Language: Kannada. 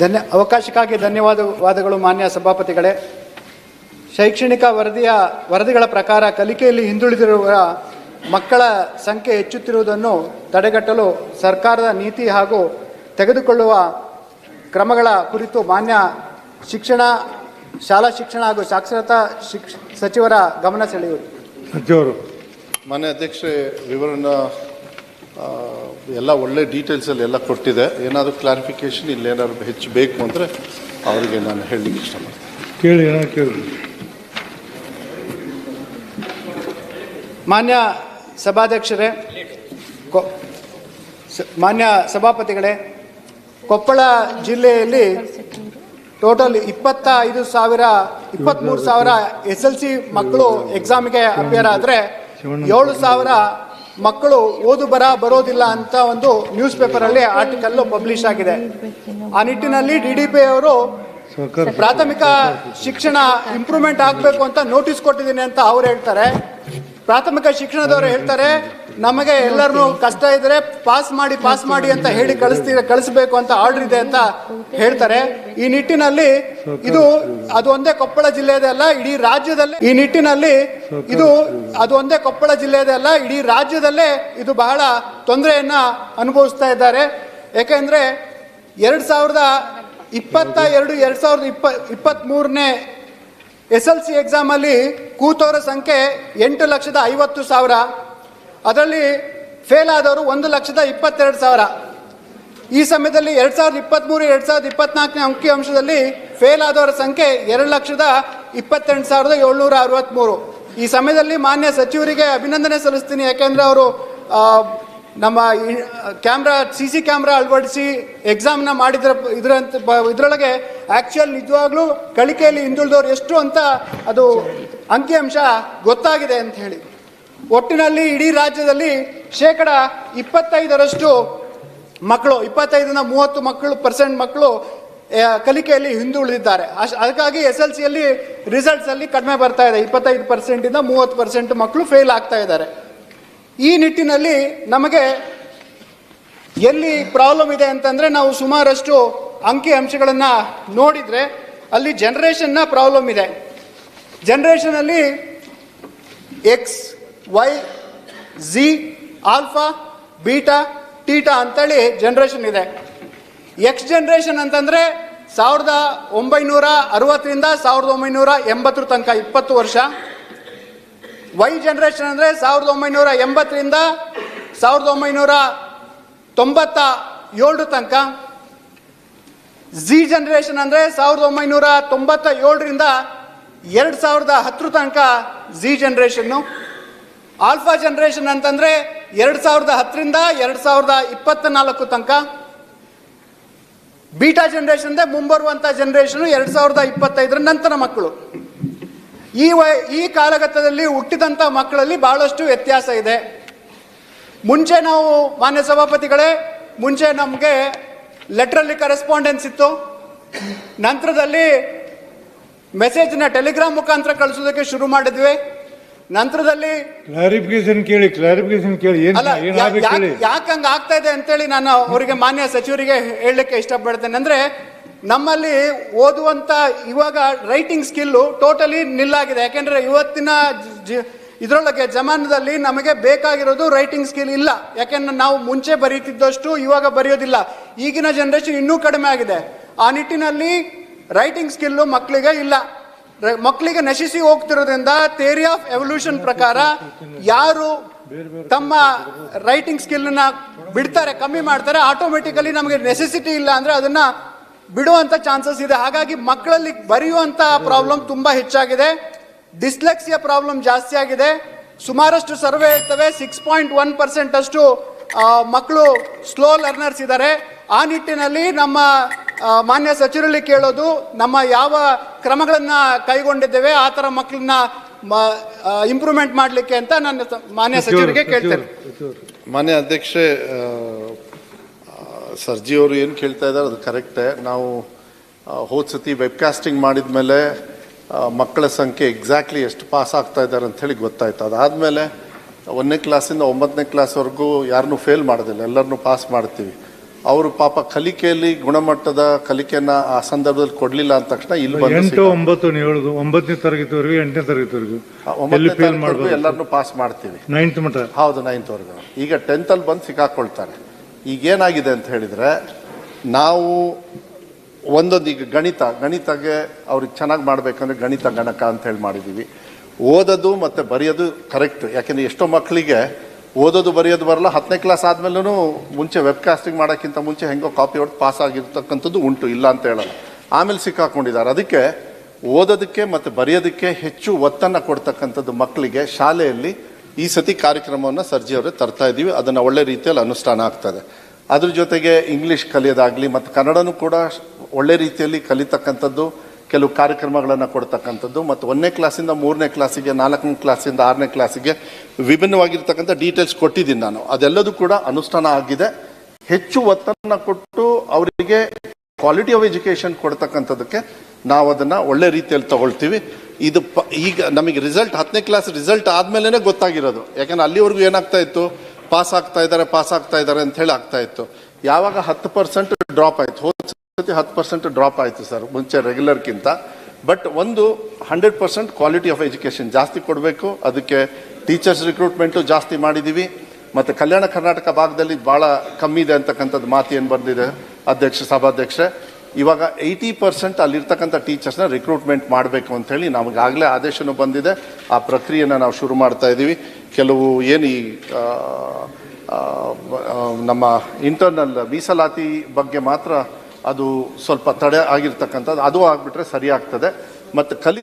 ಧನ್ಯ ಅವಕಾಶಕ್ಕಾಗಿ ಧನ್ಯವಾದ ವಾದಗಳು ಮಾನ್ಯ ಸಭಾಪತಿಗಳೇ. ಶೈಕ್ಷಣಿಕ ವರದಿಯ ವರದಿಗಳ ಪ್ರಕಾರ ಕಲಿಕೆಯಲ್ಲಿ ಹಿಂದುಳಿದಿರುವ ಮಕ್ಕಳ ಸಂಖ್ಯೆ ಹೆಚ್ಚುತ್ತಿರುವುದನ್ನು ತಡೆಗಟ್ಟಲು ಸರ್ಕಾರದ ನೀತಿ ಹಾಗೂ ತೆಗೆದುಕೊಳ್ಳುವ ಕ್ರಮಗಳ ಕುರಿತು ಮಾನ್ಯ ಶಿಕ್ಷಣ ಶಾಲಾ ಶಿಕ್ಷಣ ಹಾಗೂ ಸಾಕ್ಷರತಾ ಶಿಕ್ಷ ಸಚಿವರ ಗಮನ ಸೆಳೆಯುವುದು. ಸಚಿವರು. ಮಾನ್ಯ ಅಧ್ಯಕ್ಷ ವಿವರಣ ಎಲ್ಲ ಒಳ್ಳೆ ಡೀಟೇಲ್ಸಲ್ಲಿ ಎಲ್ಲ ಕೊಟ್ಟಿದೆ. ಏನಾದರೂ ಕ್ಲಾರಿಫಿಕೇಷನ್ ಇಲ್ಲೇನಾದ್ರು ಹೆಚ್ಚು ಬೇಕು ಅಂದರೆ ಅವರಿಗೆ ನಾನು ಹೇಳಲಿಕ್ಕೆ ಇಷ್ಟಪಡ್ತೀನಿ. ಕೇಳಿ ಕೇಳಿ. ಮಾನ್ಯ ಸಭಾಧ್ಯಕ್ಷರೇ ಕೊ- ಸ- ಮಾನ್ಯ ಸಭಾಪತಿಗಳೇ ಕೊಪ್ಪಳ ಜಿಲ್ಲೆಯಲ್ಲಿ ಟೋಟಲ್ ಇಪ್ಪತ್ತ ಐದು ಸಾವಿರ ಇಪ್ಪತ್ತ್ಮೂರು ಸಾವಿರ ಎಸ್ ಎಲ್ ಸಿ ಮಕ್ಕಳು ಎಕ್ಸಾಮಿಗೆ ಅಪಿಯರ್ ಆದರೆ ಏಳು ಸಾವಿರ ಮಕ್ಕಳು ಓದು ಬರ ಬರೋದಿಲ್ಲ ಅಂತ ಒಂದು ನ್ಯೂಸ್ ಪೇಪರಲ್ಲಿ ಆರ್ಟಿಕಲ್ ಪಬ್ಲಿಷ್ ಆಗಿದೆ. ಆ ನಿಟ್ಟಿನಲ್ಲಿ ಡಿ ಡಿ ಪಿ ಅವರು ಪ್ರಾಥಮಿಕ ಶಿಕ್ಷಣ ಇಂಪ್ರೂವ್ಮೆಂಟ್ ಆಗಬೇಕು ಅಂತ ನೋಟಿಸ್ ಕೊಟ್ಟಿದ್ದೀನಿ ಅಂತ ಅವ್ರು ಹೇಳ್ತಾರೆ. ಪ್ರಾಥಮಿಕ ಶಿಕ್ಷಣದವರು ಹೇಳ್ತಾರೆ, ನಮಗೆ ಎಲ್ಲರನ್ನೂ ಕಷ್ಟ ಇದ್ರೆ ಪಾಸ್ ಮಾಡಿ ಪಾಸ್ ಮಾಡಿ ಅಂತ ಹೇಳಿ ಕಳಿಸ್ತೀರ ಕಳಿಸ್ಬೇಕು ಅಂತ ಆರ್ಡರ್ ಇದೆ ಅಂತ ಹೇಳ್ತಾರೆ. ಈ ನಿಟ್ಟಿನಲ್ಲಿ ಇದು ಅದು ಒಂದೇ ಕೊಪ್ಪಳ ಜಿಲ್ಲೆದಲ್ಲ ಇಡೀ ರಾಜ್ಯದಲ್ಲಿ ಈ ನಿಟ್ಟಿನಲ್ಲಿ ಇದು ಅದು ಒಂದೇ ಕೊಪ್ಪಳ ಜಿಲ್ಲೆದಲ್ಲ ಇಡೀ ರಾಜ್ಯದಲ್ಲೇ ಇದು ಬಹಳ ತೊಂದರೆಯನ್ನ ಅನುಭವಿಸ್ತಾ ಇದ್ದಾರೆ. ಯಾಕೆಂದ್ರೆ ಎರಡ್ ಸಾವಿರದ ಇಪ್ಪತ್ತ ಎರಡು, ಎರಡ್ ಸಾವಿರದ ಇಪ್ಪ ಇಪ್ಪತ್ತ್ಮೂರನೇ ಎಸ್ ಎಲ್ ಸಿ ಎಕ್ಸಾಮಲ್ಲಿ ಕೂತವರ ಸಂಖ್ಯೆ ಎಂಟು ಲಕ್ಷದ ಐವತ್ತು ಸಾವಿರ. ಅದರಲ್ಲಿ ಫೇಲ್ ಆದವರು ಒಂದು ಲಕ್ಷದ ಇಪ್ಪತ್ತೆರಡು ಸಾವಿರ. ಈ ಸಮಯದಲ್ಲಿ ಎರಡು ಸಾವಿರದ ಇಪ್ಪತ್ತ್ಮೂರು ಎರಡು ಸಾವಿರದ ಇಪ್ಪತ್ನಾಲ್ಕನೇ ಅಂಕಿಅಂಶದಲ್ಲಿ ಫೇಲ್ ಆದವರ ಸಂಖ್ಯೆ ಎರಡು ಲಕ್ಷದ ಇಪ್ಪತ್ತೆಂಟು ಸಾವಿರದ ಏಳ್ನೂರ ಅರವತ್ತ್ಮೂರು ಈ ಸಮಯದಲ್ಲಿ ಮಾನ್ಯ ಸಚಿವರಿಗೆ ಅಭಿನಂದನೆ ಸಲ್ಲಿಸ್ತೀನಿ. ಯಾಕೆಂದರೆ ಅವರು ನಮ್ಮ ಕ್ಯಾಮ್ರಾ, ಸಿ ಸಿ ಕ್ಯಾಮ್ರಾ ಅಳವಡಿಸಿ ಎಕ್ಸಾಮ್ನ ಮಾಡಿದ್ರ ಇದ್ರ ಇದರೊಳಗೆ ಆ್ಯಕ್ಚುಯಲ್ ನಿಜವಾಗ್ಲೂ ಕಲಿಕೆಯಲ್ಲಿ ಹಿಂದುಳಿದವ್ರು ಎಷ್ಟು ಅಂತ ಅದು ಅಂಕಿಅಂಶ ಗೊತ್ತಾಗಿದೆ ಅಂತ ಹೇಳಿ. ಒಟ್ಟಿನಲ್ಲಿ ಇಡೀ ರಾಜ್ಯದಲ್ಲಿ ಶೇಕಡ ಇಪ್ಪತ್ತೈದರಷ್ಟು ಮಕ್ಕಳು, ಇಪ್ಪತ್ತೈದರಿಂದ ಮೂವತ್ತು ಮಕ್ಕಳು ಪರ್ಸೆಂಟ್ ಮಕ್ಕಳು ಕಲಿಕೆಯಲ್ಲಿ ಹಿಂದುಳಿದಿದ್ದಾರೆ. ಅಶ್, ಅದಕ್ಕಾಗಿ ಎಸ್ ಎಲ್ ಸಿಯಲ್ಲಿ ರಿಸಲ್ಟ್ಸಲ್ಲಿ ಕಡಿಮೆ ಬರ್ತಾ ಇದೆ. ಇಪ್ಪತ್ತೈದು ಪರ್ಸೆಂಟಿಂದ ಮೂವತ್ತು ಪರ್ಸೆಂಟ್ ಮಕ್ಕಳು ಫೇಲ್ ಆಗ್ತಾ ಇದ್ದಾರೆ. ಈ ನಿಟ್ಟಿನಲ್ಲಿ ನಮಗೆ ಎಲ್ಲಿ ಪ್ರಾಬ್ಲಮ್ ಇದೆ ಅಂತಂದರೆ ನಾವು ಸುಮಾರಷ್ಟು ಅಂಕಿ ಅಂಶಗಳನ್ನು ನೋಡಿದರೆ ಅಲ್ಲಿ ಜನ್ರೇಷನ್ನ ಪ್ರಾಬ್ಲಮ್ ಇದೆ. ಜನ್ರೇಷನಲ್ಲಿ X Y Z alpha beta theta ಅಂತೇಳಿ ಜನ್ರೇಷನ್ ಇದೆ. ಎಕ್ಸ್ ಜನ್ರೇಷನ್ ಅಂತಂದರೆ ಸಾವಿರದ ಒಂಬೈನೂರ ಅರವತ್ತರಿಂದ ಸಾವಿರದ ಒಂಬೈನೂರ ಎಂಬತ್ತರ ತನಕ ಇಪ್ಪತ್ತು ವರ್ಷ. ವೈ ಜನ್ರೇಷನ್ ಅಂದರೆ ಸಾವಿರದ ಒಂಬೈನೂರ ಎಂಬತ್ತರಿಂದ ಸಾವಿರದ ಒಂಬೈನೂರ ತೊಂಬತ್ತ ಏಳು ತನಕ. ಝಿ ಜನ್ರೇಷನ್ ಅಂದರೆ ಸಾವಿರದ ಒಂಬೈನೂರ ತೊಂಬತ್ತ ಏಳರಿಂದ ಎರಡು ಸಾವಿರದ ಹತ್ತರ ತನಕ ಝಿ ಜನ್ರೇಷನ್ನು ಆಲ್ಫಾ ಜನ್ರೇಷನ್ ಅಂತಂದರೆ ಎರಡು ಸಾವಿರದ ಹತ್ತರಿಂದ ಎರಡು ಸಾವಿರದ ಇಪ್ಪತ್ತ ನಾಲ್ಕು ತನಕ. ಬೀಟಾ ಜನ್ರೇಷನ್ ಅಂದರೆ ಮುಂಬರುವಂಥ ಜನ್ರೇಷನು ಎರಡು ಸಾವಿರದ ಇಪ್ಪತ್ತೈದರ ನಂತರ ಮಕ್ಕಳು. ಈ ವಯ ಈ ಕಾಲಘಟ್ಟದಲ್ಲಿ ಹುಟ್ಟಿದಂಥ ಮಕ್ಕಳಲ್ಲಿ ಬಹಳಷ್ಟು ವ್ಯತ್ಯಾಸ ಇದೆ. ಮುಂಚೆ ನಾವು ಮಾನ್ಯ ಸಭಾಪತಿಗಳೇ ಮುಂಚೆ ನಮಗೆ ಲೆಟ್ರಲ್ಲಿ ಕರೆಸ್ಪಾಂಡೆನ್ಸ್ ಇತ್ತು. ನಂತರದಲ್ಲಿ ಮೆಸೇಜ್ನ ಟೆಲಿಗ್ರಾಮ್ ಮುಖಾಂತರ ಕಳಿಸೋದಕ್ಕೆ ಶುರು ಮಾಡಿದ್ವಿ. ನಂತರದಲ್ಲಿ ಕ್ಲಾರಿಫಿಕೇಶನ್ ಕೇಳಿ ಕ್ಲಾರಿಫಿಕೇಶನ್ ಕೇಳಿ ಯಾಕೆ ಹಂಗೆ ಆಗ್ತಾ ಇದೆ ಅಂತೇಳಿ ನಾನು ಅವರಿಗೆ ಮಾನ್ಯ ಸಚಿವರಿಗೆ ಹೇಳಲಿಕ್ಕೆ ಇಷ್ಟಪಡ್ತೇನೆ. ಅಂದ್ರೆ ನಮ್ಮಲ್ಲಿ ಓದುವಂತ ಇವಾಗ ರೈಟಿಂಗ್ ಸ್ಕಿಲ್ಲು ಟೋಟಲಿ ನಿಲ್ಲಾಗಿದೆ. ಯಾಕೆಂದರೆ ಇವತ್ತಿನ ಜ- ಇದರೊಳಗೆ ಜಮಾನದಲ್ಲಿ ನಮಗೆ ಬೇಕಾಗಿರೋದು ರೈಟಿಂಗ್ ಸ್ಕಿಲ್ ಇಲ್ಲ. ಯಾಕೆಂದ್ರೆ ನಾವು ಮುಂಚೆ ಬರೀತಿದ್ದಷ್ಟು ಇವಾಗ ಬರೆಯೋದಿಲ್ಲ. ಈಗಿನ ಜನರೇಷನ್ ಇನ್ನೂ ಕಡಿಮೆ ಆಗಿದೆ. ಆ ನಿಟ್ಟಿನಲ್ಲಿ ರೈಟಿಂಗ್ ಸ್ಕಿಲ್ಲು ಮಕ್ಕಳಿಗೆ ಇಲ್ಲ. ಮಕ್ಕಳಿಗೆ ನಶಿಸಿ ಹೋಗ್ತಿರೋದ್ರಿಂದ ಥಿಯರಿ ಆಫ್ ಎವಲ್ಯೂಷನ್ ಪ್ರಕಾರ ಯಾರು ತಮ್ಮ ರೈಟಿಂಗ್ ಸ್ಕಿಲ್ನ ಬಿಡ್ತಾರೆ, ಕಮ್ಮಿ ಮಾಡ್ತಾರೆ ಆಟೋಮೆಟಿಕಲಿ ನಮಗೆ ನೆಸೆಸಿಟಿ ಇಲ್ಲ ಅಂದ್ರೆ ಅದನ್ನ ಬಿಡುವಂತ ಚಾನ್ಸಸ್ ಇದೆ. ಹಾಗಾಗಿ ಮಕ್ಕಳಲ್ಲಿ ಬರೆಯುವಂಥ ಪ್ರಾಬ್ಲಮ್ ತುಂಬಾ ಹೆಚ್ಚಾಗಿದೆ. ಡಿಸ್ಲೆಕ್ಸಿಯ ಪ್ರಾಬ್ಲಮ್ ಜಾಸ್ತಿ ಆಗಿದೆ. ಸುಮಾರಷ್ಟು ಸರ್ವೆ ಇರ್ತವೆ. ಸಿಕ್ಸ್ ಪಾಯಿಂಟ್ ಒನ್ ಪರ್ಸೆಂಟ್ ಅಷ್ಟು ಮಕ್ಕಳು ಸ್ಲೋ ಲರ್ನರ್ಸ್ ಇದ್ದಾರೆ. ಆ ನಿಟ್ಟಿನಲ್ಲಿ ನಮ್ಮ ಮಾನ್ಯ ಸಚಿವರಲ್ಲಿ ಕೇಳೋದು ನಮ್ಮ ಯಾವ ಕ್ರಮಗಳನ್ನು ಕೈಗೊಂಡಿದ್ದೇವೆ ಆ ಥರ ಮಕ್ಕಳನ್ನ ಇಂಪ್ರೂವ್ಮೆಂಟ್ ಮಾಡಲಿಕ್ಕೆ ಅಂತ ನಾನು ಮಾನ್ಯ ಸಚಿವರಿಗೆ ಕೇಳ್ತೇನೆ. ಮಾನ್ಯ ಅಧ್ಯಕ್ಷೆ ಸರ್ಜಿ ಅವರು ಏನು ಕೇಳ್ತಾ ಇದ್ದಾರೆ ಅದು ಕರೆಕ್ಟೇ ನಾವು ಹೋದ ಸತಿ ವೆಬ್ಕಾಸ್ಟಿಂಗ್ ಮಾಡಿದ ಮೇಲೆ ಮಕ್ಕಳ ಸಂಖ್ಯೆ ಎಕ್ಸಾಕ್ಟ್ಲಿ ಎಷ್ಟು ಪಾಸ್ ಆಗ್ತಾ ಇದ್ದಾರೆ ಅಂತ ಹೇಳಿ ಗೊತ್ತಾಯ್ತು. ಅದಾದಮೇಲೆ ಒಂದನೇ ಕ್ಲಾಸಿಂದ ಒಂಬತ್ತನೇ ಕ್ಲಾಸ್ವರೆಗೂ ಯಾರನ್ನೂ ಫೇಲ್ ಮಾಡೋದಿಲ್ಲ. ಎಲ್ಲರನ್ನೂ ಪಾಸ್ ಮಾಡ್ತೀವಿ. ಅವರು ಪಾಪ ಕಲಿಕೆಯಲ್ಲಿ ಗುಣಮಟ್ಟದ ಕಲಿಕೆಯನ್ನ ಆ ಸಂದರ್ಭದಲ್ಲಿ ಕೊಡಲಿಲ್ಲ ಅಂದ ತಕ್ಷಣ ಇಲ್ಲಿ ಎಂಟು ಒಂಬತ್ತು ಹೇಳುದು. ಒಂಬತ್ತನೇ ತರಗತಿವರೆಗೂ ಎಂಟನೇ ತರಗತಿವರೆಗೂ. ಒಂಬತ್ತನೇ ಫೇಲ್ ಎಲ್ಲರನ್ನೂ ಪಾಸ್ ಮಾಡ್ತೀವಿ. ನೈನ್ತ್ ಮಟ್ಟ. ಹೌದು ನೈನ್ತ್ವರೆಗೂ ಈಗ ಟೆಂತಲ್ಲಿ ಬಂದು ಸಿಕ್ಕಾಕೊಳ್ತಾರೆ. ಈಗ ಏನಾಗಿದೆ ಅಂತ ಹೇಳಿದರೆ, ನಾವು ಒಂದೊಂದು ಈಗ ಗಣಿತ, ಗಣಿತಗೆ ಅವ್ರಿಗೆ ಚೆನ್ನಾಗಿ ಮಾಡಬೇಕಂದ್ರೆ ಗಣಿತ, ಗಣಕ ಅಂತ ಹೇಳಿ ಮಾಡಿದ್ದೀವಿ ಓದೋದು ಮತ್ತು ಬರೆಯೋದು ಕರೆಕ್ಟ್. ಯಾಕೆಂದರೆ ಎಷ್ಟೋ ಮಕ್ಕಳಿಗೆ ಓದೋದು, ಬರೆಯೋದು ಬರಲ್ಲ, ಹತ್ತನೇ ಕ್ಲಾಸ್ ಆದಮೇಲೂ ಮುಂಚೆ ವೆಬ್ಕಾಸ್ಟಿಂಗ್ ಮಾಡೋಕ್ಕಿಂತ ಮುಂಚೆ ಹೆಂಗೋ ಕಾಪಿ ಹೊಡೆದು ಪಾಸ್ ಆಗಿರ್ತಕ್ಕಂಥದ್ದು ಉಂಟು, ಇಲ್ಲ ಅಂತ ಹೇಳಲ್ಲ. ಆಮೇಲೆ ಸಿಕ್ಕಾಕೊಂಡಿದ್ದಾರೆ. ಅದಕ್ಕೆ ಓದೋದಕ್ಕೆ ಮತ್ತು ಬರೆಯೋದಕ್ಕೆ ಹೆಚ್ಚು ಒತ್ತನ್ನು ಕೊಡ್ತಕ್ಕಂಥದ್ದು ಮಕ್ಕಳಿಗೆ ಶಾಲೆಯಲ್ಲಿ ಈ ಸತಿ ಕಾರ್ಯಕ್ರಮವನ್ನು ಸರ್ಜಿ ಅವರೇ ತರ್ತಾ ಇದ್ದೀವಿ. ಅದನ್ನು ಒಳ್ಳೆ ರೀತಿಯಲ್ಲಿ ಅನುಷ್ಠಾನ ಆಗ್ತದೆ. ಅದ್ರ ಜೊತೆಗೆ ಇಂಗ್ಲೀಷ್ ಕಲಿಯೋದಾಗಲಿ ಮತ್ತು ಕನ್ನಡನೂ ಕೂಡ ಒಳ್ಳೆ ರೀತಿಯಲ್ಲಿ ಕಲಿತಕ್ಕಂಥದ್ದು, ಕೆಲವು ಕಾರ್ಯಕ್ರಮಗಳನ್ನು ಕೊಡ್ತಕ್ಕಂಥದ್ದು, ಮತ್ತು ಒಂದನೇ ಕ್ಲಾಸಿಂದ ಮೂರನೇ ಕ್ಲಾಸಿಗೆ ನಾಲ್ಕನೇ ಕ್ಲಾಸಿಂದ ಆರನೇ ಕ್ಲಾಸಿಗೆ ವಿಭಿನ್ನವಾಗಿರ್ತಕ್ಕಂಥ ಡೀಟೇಲ್ಸ್ ಕೊಟ್ಟಿದ್ದೀನಿ ನಾನು. ಅದೆಲ್ಲದೂ ಕೂಡ ಅನುಷ್ಠಾನ ಆಗಿದೆ. ಹೆಚ್ಚು ಒತ್ತನ್ನು ಕೊಟ್ಟು ಅವರಿಗೆ ಕ್ವಾಲಿಟಿ ಆಫ್ ಎಜುಕೇಷನ್ ಕೊಡ್ತಕ್ಕಂಥದ್ದಕ್ಕೆ ನಾವು ಅದನ್ನು ಒಳ್ಳೆ ರೀತಿಯಲ್ಲಿ ತಗೊಳ್ತೀವಿ. ಇದು ಪ, ಈಗ ನಮಗೆ ರಿಸಲ್ಟ್ ಹತ್ತನೇ ಕ್ಲಾಸ್ ರಿಸಲ್ಟ್ ಆದಮೇಲೆ ಗೊತ್ತಾಗಿರೋದು. ಯಾಕಂದ್ರೆ ಅಲ್ಲಿವರೆಗೂ ಏನಾಗ್ತಾ ಇತ್ತು? ಪಾಸ್ ಆಗ್ತಾ ಇದ್ದಾರೆ ಪಾಸ್ ಆಗ್ತಾ ಇದ್ದಾರೆ ಅಂತ ಹೇಳಿ ಆಗ್ತಾ ಇತ್ತು. ಯಾವಾಗ ಹತ್ತು ಪರ್ಸೆಂಟ್ ಡ್ರಾಪ್ ಆಯಿತು? ಹೋದ ಸತಿ ಹತ್ತು ಪರ್ಸೆಂಟ್ ಡ್ರಾಪ್ ಆಯಿತು ಸರ್, ಮುಂಚೆ ರೆಗ್ಯುಲರ್ಗಿಂತ ಬಟ್ ಒಂದು hundred percent quality of education ಜಾಸ್ತಿ ಕೊಡಬೇಕು. ಅದಕ್ಕೆ ಟೀಚರ್ಸ್ ರಿಕ್ರೂಟ್ಮೆಂಟು ಜಾಸ್ತಿ ಮಾಡಿದ್ದೀವಿ ಮತ್ತು ಕಲ್ಯಾಣ ಕರ್ನಾಟಕ ಭಾಗದಲ್ಲಿ ಭಾಳ ಕಮ್ಮಿ ಇದೆ ಅಂತಕ್ಕಂಥದ್ದು ಮಾತು ಏನು ಬಂದಿದೆ? ಅಧ್ಯಕ್ಷ, ಸಭಾಧ್ಯಕ್ಷೆ. ಇವಾಗ ಏಯ್ಟಿ ಪರ್ಸೆಂಟ್ ಅಲ್ಲಿರ್ತಕ್ಕಂಥ ಟೀಚರ್ಸ್ನ ರಿಕ್ರೂಟ್ಮೆಂಟ್ ಮಾಡಬೇಕು ಅಂತೇಳಿ ನಮಗಾಗಲೇ ಆದೇಶನೂ ಬಂದಿದೆ. ಆ ಪ್ರಕ್ರಿಯೆನ ನಾವು ಶುರು ಮಾಡ್ತಾ ಇದ್ದೀವಿ ಕೆಲವು ಏನು ಈ ನಮ್ಮ ಇಂಟರ್ನಲ್ ಮೀಸಲಾತಿ ಬಗ್ಗೆ ಮಾತ್ರ ಅದು ಸ್ವಲ್ಪ ತಡೆ ಆಗಿರ್ತಕ್ಕಂಥದ್ದು. ಅದು ಆಗಿಬಿಟ್ರೆ ಸರಿ ಆಗ್ತದೆ. ಮತ್ತು ಕಲಿ